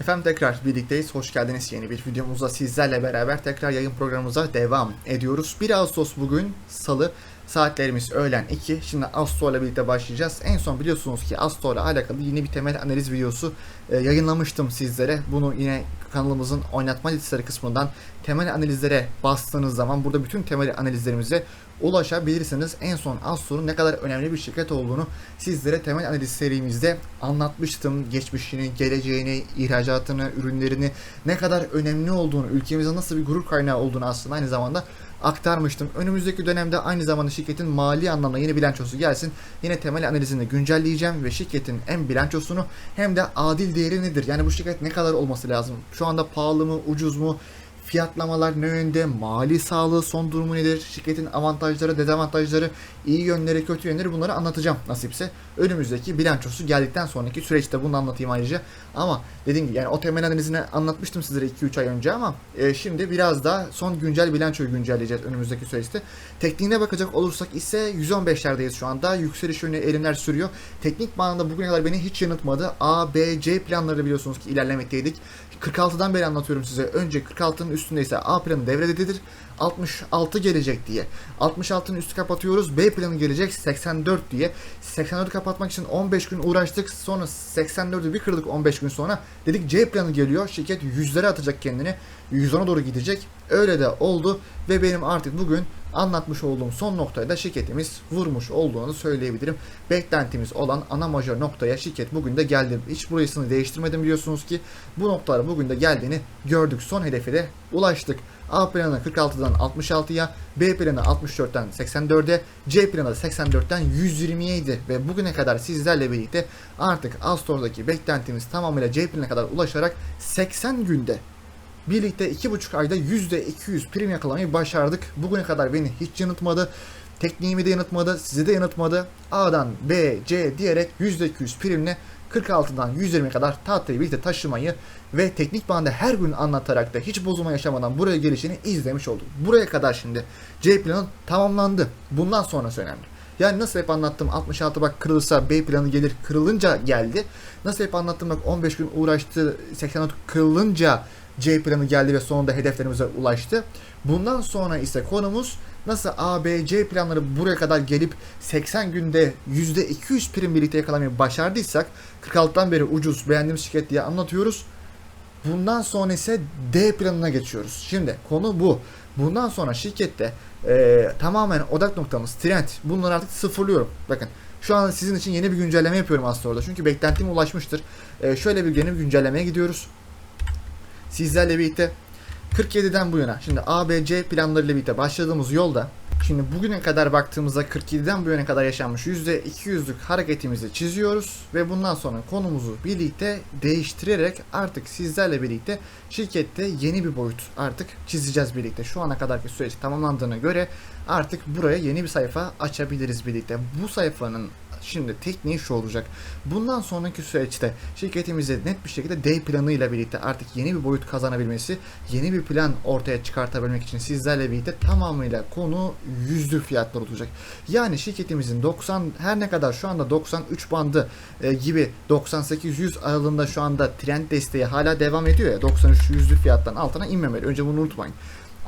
Efendim tekrar birlikteyiz. Hoş geldiniz yeni bir videomuzda sizlerle beraber tekrar yayın programımıza devam ediyoruz. 1 Ağustos bugün salı. Saatlerimiz öğlen 2. Şimdi Asto ile birlikte başlayacağız. En son biliyorsunuz ki Asto ile alakalı yeni bir temel analiz videosu e, yayınlamıştım sizlere. Bunu yine kanalımızın oynatma listeleri kısmından temel analizlere bastığınız zaman burada bütün temel analizlerimize ulaşabilirsiniz. En son Astor'un ne kadar önemli bir şirket olduğunu sizlere temel analiz serimizde anlatmıştım. Geçmişini, geleceğini, ihracatını, ürünlerini ne kadar önemli olduğunu, ülkemize nasıl bir gurur kaynağı olduğunu aslında aynı zamanda aktarmıştım. Önümüzdeki dönemde aynı zamanda şirketin mali anlamda yeni bilançosu gelsin. Yine temel analizini güncelleyeceğim ve şirketin hem bilançosunu hem de adil değeri nedir? Yani bu şirket ne kadar olması lazım? Şu anda pahalı mı, ucuz mu? Fiyatlamalar ne yönde? Mali sağlığı son durumu nedir? Şirketin avantajları, dezavantajları, iyi yönleri, kötü yönleri bunları anlatacağım nasipse. Önümüzdeki bilançosu geldikten sonraki süreçte bunu anlatayım ayrıca. Ama dediğim gibi yani o temel analizini anlatmıştım sizlere 2-3 ay önce ama e, şimdi biraz daha son güncel bilançoyu güncelleyeceğiz önümüzdeki süreçte. Tekniğine bakacak olursak ise 115'lerdeyiz şu anda. Yükseliş yönü elimler sürüyor. Teknik manada bugüne kadar beni hiç yanıltmadı. A, B, C planları biliyorsunuz ki ilerlemekteydik. 46'dan beri anlatıyorum size. Önce 46'nın üstündeyse A planı devrededir. 66 gelecek diye. 66'nın üstü kapatıyoruz. B planı gelecek 84 diye. 84'ü kapatmak için 15 gün uğraştık. Sonra 84'ü bir kırdık 15 gün sonra. Dedik C planı geliyor. Şirket yüzlere atacak kendini. 110'a doğru gidecek. Öyle de oldu ve benim artık bugün anlatmış olduğum son noktaya da şirketimiz vurmuş olduğunu söyleyebilirim. Beklentimiz olan ana majör noktaya şirket bugün de geldi. Hiç burasını değiştirmedim biliyorsunuz ki bu noktalara bugün de geldiğini gördük. Son hedefe de ulaştık. A planı 46'dan 66'ya, B planı 64'ten 84'e, C planı da 84'ten 120'yeydi ve bugüne kadar sizlerle birlikte artık Astor'daki beklentimiz tamamıyla C planına kadar ulaşarak 80 günde birlikte 2,5 ayda %200 prim yakalamayı başardık. Bugüne kadar beni hiç yanıltmadı. Tekniğimi de yanıltmadı, sizi de yanıltmadı. A'dan B, C diyerek %200 primle 46'dan 120'ye kadar tahtayı birlikte taşımayı ve teknik bandı her gün anlatarak da hiç bozulma yaşamadan buraya gelişini izlemiş olduk. Buraya kadar şimdi C planı tamamlandı. Bundan sonrası önemli. Yani nasıl hep anlattım 66 bak kırılırsa B planı gelir kırılınca geldi. Nasıl hep anlattım bak 15 gün uğraştı 84 kırılınca C planı geldi ve sonunda hedeflerimize ulaştı. Bundan sonra ise konumuz nasıl A, B, C planları buraya kadar gelip 80 günde %200 prim birlikte yakalamayı başardıysak 46'dan beri ucuz beğendiğimiz şirket diye anlatıyoruz. Bundan sonra ise D planına geçiyoruz. Şimdi konu bu. Bundan sonra şirkette e, tamamen odak noktamız trend. Bunları artık sıfırlıyorum. Bakın şu an sizin için yeni bir güncelleme yapıyorum aslında orada. Çünkü beklentime ulaşmıştır. E, şöyle bir yeni bir güncellemeye gidiyoruz. Sizlerle birlikte 47'den bu yana şimdi A, B, C planlarıyla birlikte başladığımız yolda Şimdi bugüne kadar baktığımızda 47'den bu yana kadar yaşanmış %200'lük hareketimizi çiziyoruz ve bundan sonra konumuzu birlikte değiştirerek artık sizlerle birlikte şirkette yeni bir boyut artık çizeceğiz birlikte. Şu ana kadarki süreç tamamlandığına göre artık buraya yeni bir sayfa açabiliriz birlikte. Bu sayfanın Şimdi tekniği şu olacak. Bundan sonraki süreçte şirketimize net bir şekilde D planıyla birlikte artık yeni bir boyut kazanabilmesi, yeni bir plan ortaya çıkartabilmek için sizlerle birlikte tamamıyla konu yüzlü fiyatlar olacak. Yani şirketimizin 90 her ne kadar şu anda 93 bandı e, gibi 98-100 aralığında şu anda trend desteği hala devam ediyor ya 93 yüzlü fiyattan altına inmemeli. Önce bunu unutmayın.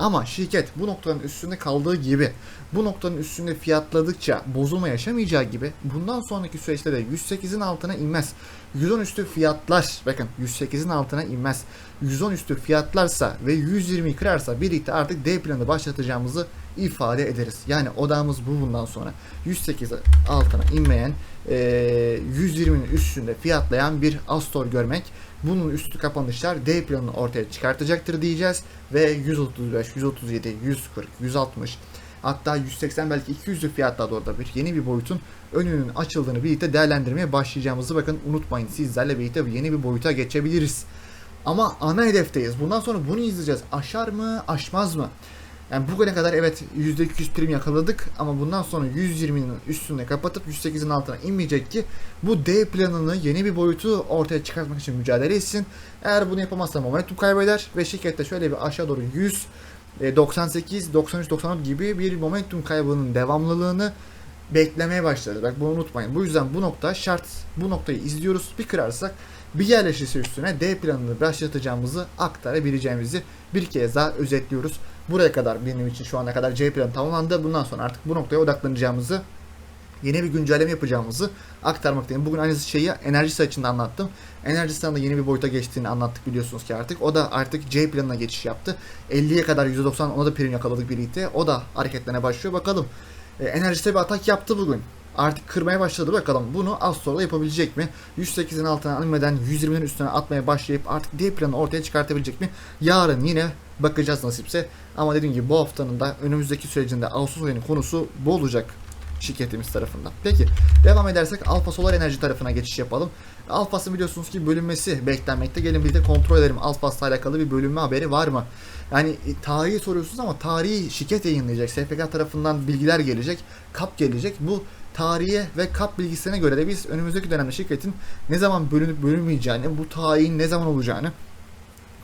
Ama şirket bu noktanın üstünde kaldığı gibi bu noktanın üstünde fiyatladıkça bozulma yaşamayacağı gibi bundan sonraki süreçte de 108'in altına inmez. 110 üstü fiyatlar bakın 108'in altına inmez. 110 üstü fiyatlarsa ve 120'yi kırarsa birlikte artık D planı başlatacağımızı ifade ederiz. Yani odamız bu bundan sonra 108 altına inmeyen e, 120'nin üstünde fiyatlayan bir Astor görmek bunun üstü kapanışlar D planını ortaya çıkartacaktır diyeceğiz ve 135, 137, 140, 160 hatta 180 belki 200'lü fiyatlarda orada bir yeni bir boyutun önünün açıldığını birlikte değerlendirmeye başlayacağımızı bakın unutmayın sizlerle birlikte yeni bir boyuta geçebiliriz. Ama ana hedefteyiz. Bundan sonra bunu izleyeceğiz. Aşar mı, aşmaz mı? Yani bugüne kadar evet %200 prim yakaladık ama bundan sonra 120'nin üstünde kapatıp 108'in altına inmeyecek ki bu D planını yeni bir boyutu ortaya çıkartmak için mücadele etsin. Eğer bunu yapamazsa momentum kaybeder ve şirkette şöyle bir aşağı doğru 100 98, 93, 94 gibi bir momentum kaybının devamlılığını beklemeye başladı. Bak bunu unutmayın. Bu yüzden bu nokta şart. Bu noktayı izliyoruz. Bir kırarsak bir yerleşirse üstüne D planını başlatacağımızı aktarabileceğimizi bir kez daha özetliyoruz. Buraya kadar benim için şu ana kadar C planı tamamlandı. Bundan sonra artık bu noktaya odaklanacağımızı yeni bir güncelleme yapacağımızı aktarmaktayım. Bugün aynı şeyi enerji açısından anlattım. Enerji da yeni bir boyuta geçtiğini anlattık biliyorsunuz ki artık. O da artık C planına geçiş yaptı. 50'ye kadar %90 ona da prim yakaladık birlikte. O da hareketlerine başlıyor. Bakalım. E, enerjisi bir atak yaptı bugün. Artık kırmaya başladı bakalım. Bunu az sonra yapabilecek mi? 108'in altına inmeden 120'nin üstüne atmaya başlayıp artık D planı ortaya çıkartabilecek mi? Yarın yine bakacağız nasipse. Ama dediğim gibi bu haftanın da önümüzdeki sürecinde Ağustos ayının konusu bu olacak şirketimiz tarafından. Peki devam edersek Alfa Solar Enerji tarafına geçiş yapalım. Alfas'ın biliyorsunuz ki bölünmesi beklenmekte. Gelin birlikte kontrol edelim. Alfas'la alakalı bir bölünme haberi var mı? Yani e, tarihi soruyorsunuz ama tarihi şirket yayınlayacak. SPK tarafından bilgiler gelecek. KAP gelecek. Bu tarihe ve kap bilgisine göre de biz önümüzdeki dönemde şirketin ne zaman bölünüp bölünmeyeceğini, bu tarihin ne zaman olacağını,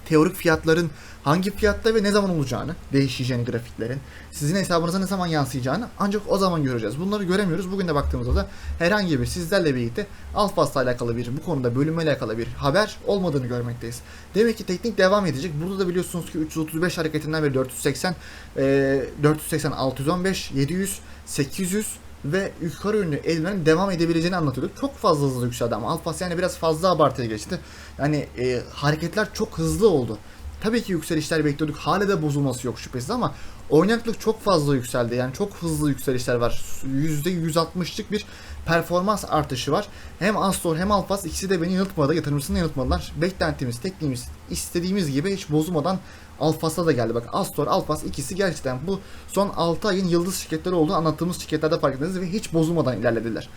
teorik fiyatların hangi fiyatta ve ne zaman olacağını, değişeceğini grafiklerin, sizin hesabınıza ne zaman yansıyacağını ancak o zaman göreceğiz. Bunları göremiyoruz. Bugün de baktığımızda da herhangi bir sizlerle birlikte Alfas'la alakalı bir, bu konuda bölünmeyle alakalı bir haber olmadığını görmekteyiz. Demek ki teknik devam edecek. Burada da biliyorsunuz ki 335 hareketinden beri 480, e, 480, 615, 700, 800, ve yukarı yönlü eğilmenin devam edebileceğini anlatıyorduk. Çok fazla hızlı yükseldi ama Alfas yani biraz fazla abartıya geçti. Yani e, hareketler çok hızlı oldu. Tabii ki yükselişler bekliyorduk. Hala da bozulması yok şüphesiz ama oynaklık çok fazla yükseldi. Yani çok hızlı yükselişler var. %160'lık bir performans artışı var. Hem Astor hem Alfas ikisi de beni yanıltmadı. Yatırımcısını yanıltmadılar. Beklentimiz, tekniğimiz istediğimiz gibi hiç bozulmadan Alfas'a da geldi. Bak Astor, Alfas ikisi gerçekten bu son 6 ayın yıldız şirketleri olduğu anlattığımız şirketlerde fark ettiniz ve hiç bozulmadan ilerlediler.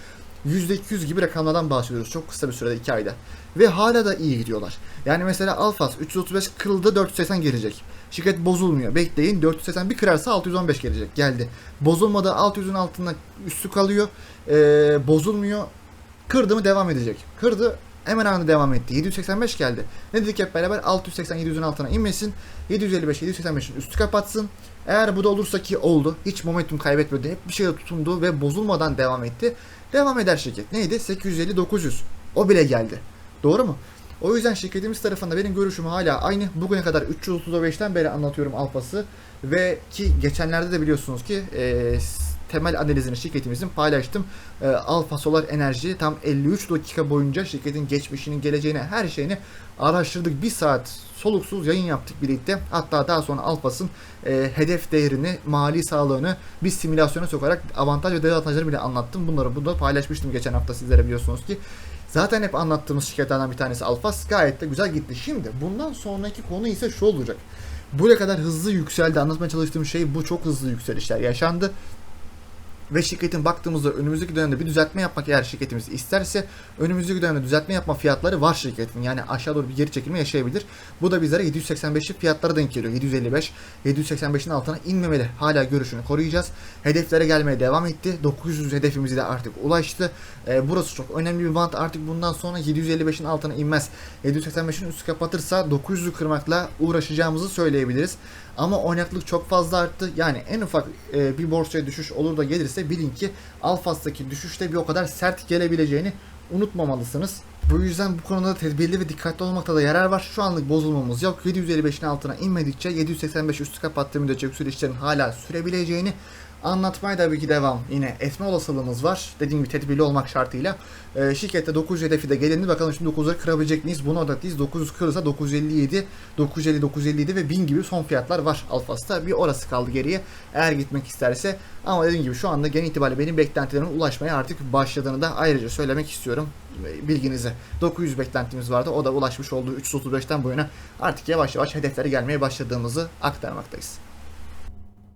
%200 gibi rakamlardan bahsediyoruz çok kısa bir sürede 2 ayda. Ve hala da iyi gidiyorlar. Yani mesela Alfas 335 kırıldı 480 gelecek. Şirket bozulmuyor. Bekleyin 480 bir kırarsa 615 gelecek. Geldi. Bozulmadı 600'ün altında üstü kalıyor. Ee, bozulmuyor. Kırdı mı devam edecek. Kırdı hemen anında devam etti. 785 geldi. Ne dedik hep beraber 680 700'ün altına inmesin. 755 785'in üstü kapatsın. Eğer bu da olursa ki oldu. Hiç momentum kaybetmedi. Hep bir şeye tutundu ve bozulmadan devam etti. Devam eder şirket. Neydi? 850 900. O bile geldi. Doğru mu? O yüzden şirketimiz tarafında benim görüşüm hala aynı. Bugüne kadar 335'ten beri anlatıyorum Alfas'ı. Ve ki geçenlerde de biliyorsunuz ki e, temel analizini şirketimizin paylaştım. E, Alfa Solar Enerji tam 53 dakika boyunca şirketin geçmişini, geleceğini, her şeyini araştırdık. Bir saat soluksuz yayın yaptık birlikte. Hatta daha sonra Alfas'ın e, hedef değerini, mali sağlığını bir simülasyona sokarak avantaj ve dezavantajları bile anlattım. Bunları burada paylaşmıştım geçen hafta sizlere biliyorsunuz ki. Zaten hep anlattığımız şirketlerden bir tanesi Alfas. Gayet de güzel gitti. Şimdi bundan sonraki konu ise şu olacak. Buraya kadar hızlı yükseldi. Anlatmaya çalıştığım şey bu çok hızlı yükselişler yaşandı ve şirketin baktığımızda önümüzdeki dönemde bir düzeltme yapmak eğer şirketimiz isterse önümüzdeki dönemde düzeltme yapma fiyatları var şirketin. Yani aşağı doğru bir geri çekilme yaşayabilir. Bu da bizlere 785'li fiyatlara denk geliyor. 755, 785'in altına inmemeli. Hala görüşünü koruyacağız. Hedeflere gelmeye devam etti. 900 hedefimizi de artık ulaştı. Ee, burası çok önemli bir bant. Artık bundan sonra 755'in altına inmez. 785'in üstü kapatırsa 900'ü kırmakla uğraşacağımızı söyleyebiliriz. Ama oynaklık çok fazla arttı. Yani en ufak e, bir borsaya düşüş olur da gelirse bilin ki Alfas'taki düşüşte bir o kadar sert gelebileceğini unutmamalısınız. Bu yüzden bu konuda tedbirli ve dikkatli olmakta da yarar var. Şu anlık bozulmamız yok. 755'in altına inmedikçe 785 üstü kapattığı müddetçe yükselişlerin hala sürebileceğini Anlatmaya tabii ki devam. Yine etme olasılığımız var. Dediğim gibi tedbirli olmak şartıyla. Ee, şirkette 900 hedefi de gelindi. Bakalım şimdi 9'ları kırabilecek miyiz? Buna odaklıyız. 900 kırılsa 957, 950, 957 ve 1000 gibi son fiyatlar var Alfas'ta. Bir orası kaldı geriye. Eğer gitmek isterse. Ama dediğim gibi şu anda genel itibariyle benim beklentilerimin ulaşmaya artık başladığını da ayrıca söylemek istiyorum. Bilginize. 900 beklentimiz vardı. O da ulaşmış olduğu 335'ten bu yana artık yavaş yavaş hedeflere gelmeye başladığımızı aktarmaktayız.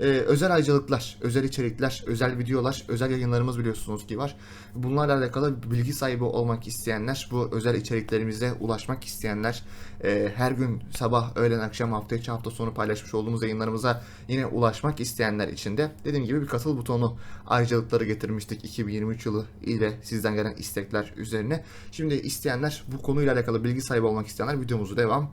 e, özel ayrıcalıklar, özel içerikler, özel videolar, özel yayınlarımız biliyorsunuz ki var. Bunlarla alakalı bilgi sahibi olmak isteyenler, bu özel içeriklerimize ulaşmak isteyenler, e, her gün sabah, öğlen, akşam, hafta içi, hafta sonu paylaşmış olduğumuz yayınlarımıza yine ulaşmak isteyenler için de dediğim gibi bir katıl butonu ayrıcalıkları getirmiştik 2023 yılı ile sizden gelen istekler üzerine. Şimdi isteyenler bu konuyla alakalı bilgi sahibi olmak isteyenler videomuzu devam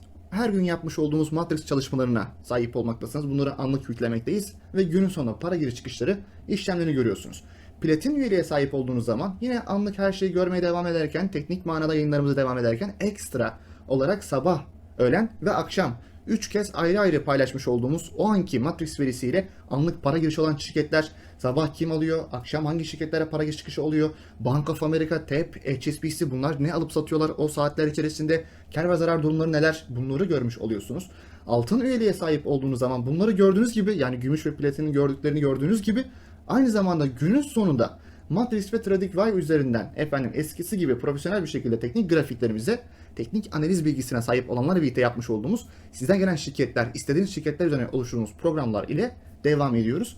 her gün yapmış olduğumuz Matrix çalışmalarına sahip olmaktasınız. Bunları anlık yüklemekteyiz ve günün sonunda para giriş çıkışları işlemlerini görüyorsunuz. Platin üyeliğe sahip olduğunuz zaman yine anlık her şeyi görmeye devam ederken, teknik manada yayınlarımıza devam ederken ekstra olarak sabah, öğlen ve akşam 3 kez ayrı ayrı paylaşmış olduğumuz o anki Matrix verisiyle anlık para girişi olan şirketler, sabah kim alıyor, akşam hangi şirketlere para giriş çıkışı oluyor, Bank of America, TEP, HSBC bunlar ne alıp satıyorlar o saatler içerisinde, kar ve zarar durumları neler bunları görmüş oluyorsunuz. Altın üyeliğe sahip olduğunuz zaman bunları gördüğünüz gibi yani gümüş ve platinin gördüklerini gördüğünüz gibi aynı zamanda günün sonunda Matrix ve TradingView üzerinden efendim eskisi gibi profesyonel bir şekilde teknik grafiklerimize teknik analiz bilgisine sahip olanlarla birlikte yapmış olduğumuz sizden gelen şirketler, istediğiniz şirketler üzerine oluşturduğumuz programlar ile devam ediyoruz.